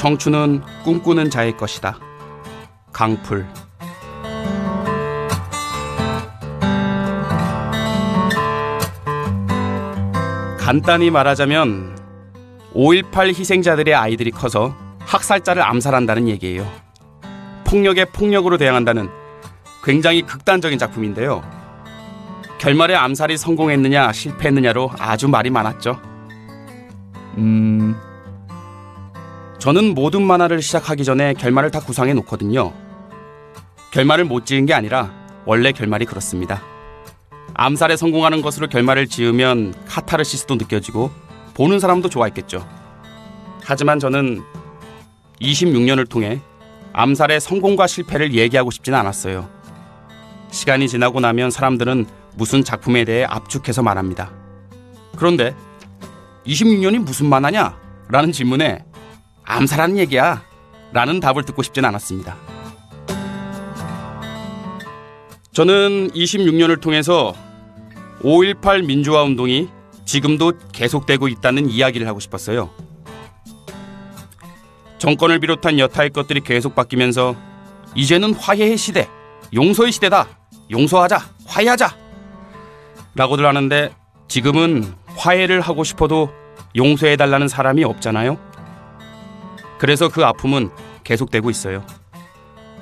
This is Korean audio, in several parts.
청춘은 꿈꾸는 자의 것이다. 강풀. 간단히 말하자면 5.18 희생자들의 아이들이 커서 학살자를 암살한다는 얘기예요. 폭력에 폭력으로 대항한다는 굉장히 극단적인 작품인데요. 결말에 암살이 성공했느냐 실패했느냐로 아주 말이 많았죠. 음. 저는 모든 만화를 시작하기 전에 결말을 다 구상해 놓거든요. 결말을 못 지은 게 아니라 원래 결말이 그렇습니다. 암살에 성공하는 것으로 결말을 지으면 카타르시스도 느껴지고 보는 사람도 좋아했겠죠. 하지만 저는 26년을 통해 암살의 성공과 실패를 얘기하고 싶지는 않았어요. 시간이 지나고 나면 사람들은 무슨 작품에 대해 압축해서 말합니다. 그런데 26년이 무슨 만화냐? 라는 질문에 암살하는 얘기야. 라는 답을 듣고 싶진 않았습니다. 저는 26년을 통해서 5.18 민주화 운동이 지금도 계속되고 있다는 이야기를 하고 싶었어요. 정권을 비롯한 여타의 것들이 계속 바뀌면서 이제는 화해의 시대, 용서의 시대다. 용서하자, 화해하자. 라고들 하는데 지금은 화해를 하고 싶어도 용서해달라는 사람이 없잖아요. 그래서 그 아픔은 계속되고 있어요.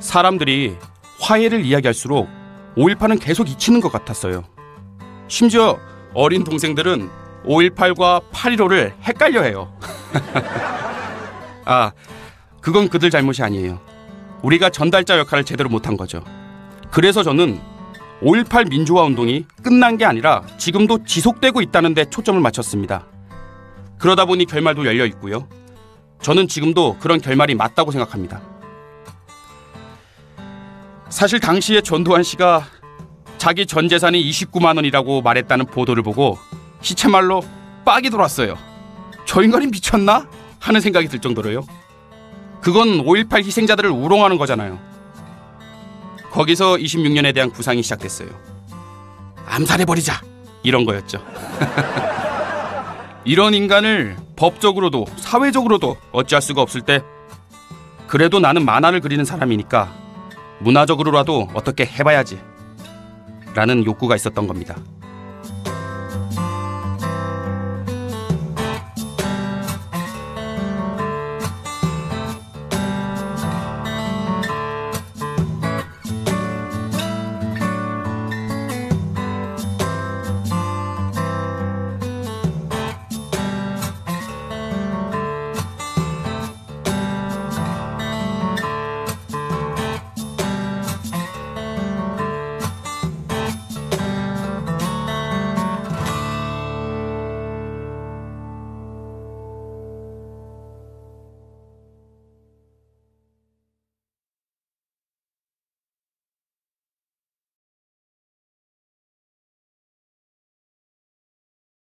사람들이 화해를 이야기할수록 5.18은 계속 잊히는 것 같았어요. 심지어 어린 동생들은 5.18과 8.15를 헷갈려 해요. 아, 그건 그들 잘못이 아니에요. 우리가 전달자 역할을 제대로 못한 거죠. 그래서 저는 5.18 민주화 운동이 끝난 게 아니라 지금도 지속되고 있다는 데 초점을 맞췄습니다. 그러다 보니 결말도 열려 있고요. 저는 지금도 그런 결말이 맞다고 생각합니다. 사실 당시에 전두환 씨가 자기 전 재산이 29만 원이라고 말했다는 보도를 보고 시체말로 빡이 돌았어요. 저 인간이 미쳤나? 하는 생각이 들 정도로요. 그건 5.18 희생자들을 우롱하는 거잖아요. 거기서 26년에 대한 구상이 시작됐어요. 암살해버리자! 이런 거였죠. 이런 인간을 법적으로도 사회적으로도 어찌할 수가 없을 때 그래도 나는 만화를 그리는 사람이니까 문화적으로라도 어떻게 해봐야지 라는 욕구가 있었던 겁니다.